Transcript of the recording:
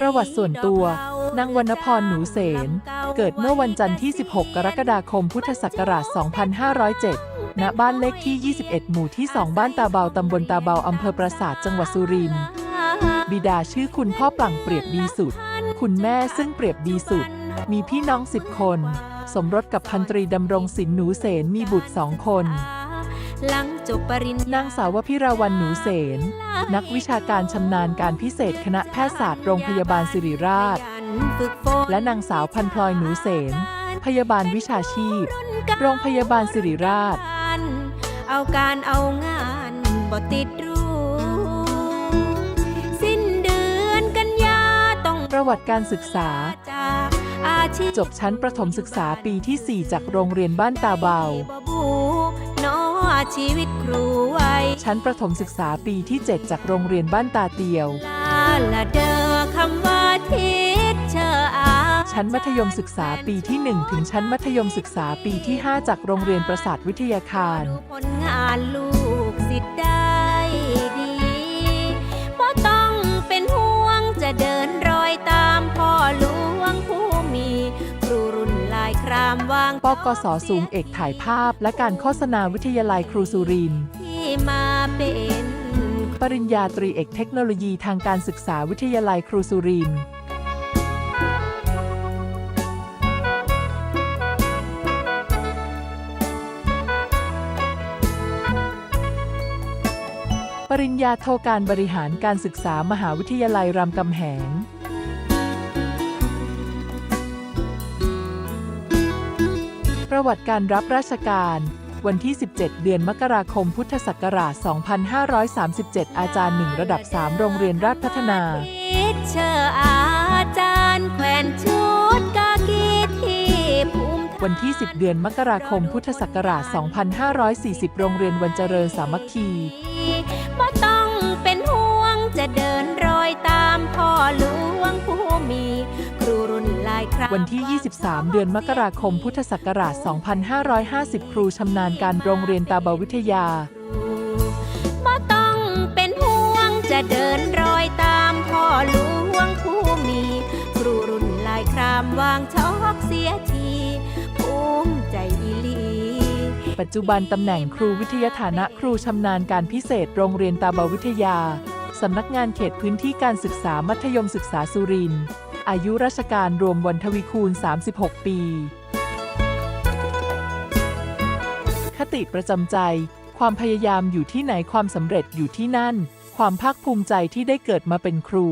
ประวัติส่วนตัวนางวรรณพรหนูเสน เกิดเมื่อวันจันทร์ที่ 16 กรกฎาคม พุทธศักราช 2507 ณ บ้านเลขที่ 21 หมู่ที่ 2 บ้านตาเบา ตำบลตาเบา อำเภอปราสาท จังหวัดสุรินทร์ บิดาชื่อคุณพ่อปลั่งเปรียบดีสุด คุณแม่ซึ่งเปรียบดีสุด มีพี่น้องสิบคน สมรสกับพันตรีดำรงศิลป์หนูเสน มีบุตรสองคน หลังจบปริญญานางสาวพิราวันหนูเสน นักวิชาการชำนาญการพิเศษคณะแพทยศาสตร์โรงพยาบาลสิริราชฝึกฝนและนางสาวพันพลอยหนูเสน พยาบาลวิชาชีพ โรงพยาบาลสิริราช เอาการเอางานบ่ติดรู้สิ้นเดือนกันยาต้องประวัติการศึกษาจากอาชีพจบชั้นประถมศึกษาปีที่ 4 จากโรงเรียนบ้านตาเบาบ่บูเนอ ชีวิตครูไว้ชั้นประถมศึกษาปีที่ 7 จากโรงเรียนบ้านตาเตียว ลาละเดอคำว่าทิศเชออาชั้นมัธยมศึกษาปีที่ 1 ถึงชั้นมัธยมศึกษาปีที่ 5 จากโรงเรียนประสาทวิทยาคาร ดูผลงานลูก ปกสสูงเอกถ่ายภาพ และการโฆษณาวิทยาลัยครูสุรินทร์ที่มาเป็นปริญญาตรีเอกเทคโนโลยีทางการศึกษาวิทยาลัยครูสุรินทร์ปริญญาโทการบริหารการศึกษามหาวิทยาลัยรามคำแหง ประวัติการรับราชการ วันที่ 17 เดือนมกราคมพุทธศักราช 2537 อาจารย์หนึ่งระดับ 3 โรงเรียนราชพัฒนาทิศเชออาจารย์แขวนชุดกากีที่ภูมิวันที่ 10 เดือนมกราคมพุทธศักราช 2540 โรงเรียนวันเจริญสามัคคี วันที่ 23 เดือนมกราคม พุทธศักราช 2550 ครูชำนาญการโรงเรียนตาเบาวิทยาบ่ต้องเป็นห่วงจะเดินรอยตามพ่อหลวงผู้มี ครูรุ่นลายครามวางช็อกเสียทีภูมิใจอีหลี ปัจจุบันตำแหน่งครูวิทยาฐานะครูชำนาญการพิเศษโรงเรียนตาเบาวิทยา สำนักงานเขตพื้นที่การศึกษามัธยมศึกษาสุรินทร์ อายุราชการรวมวันทวีคูณ 36 ปี คติประจำใจ ความพยายามอยู่ที่ไหนความสำเร็จอยู่ที่นั่น ความภาคภูมิใจที่ได้เกิดมาเป็นครู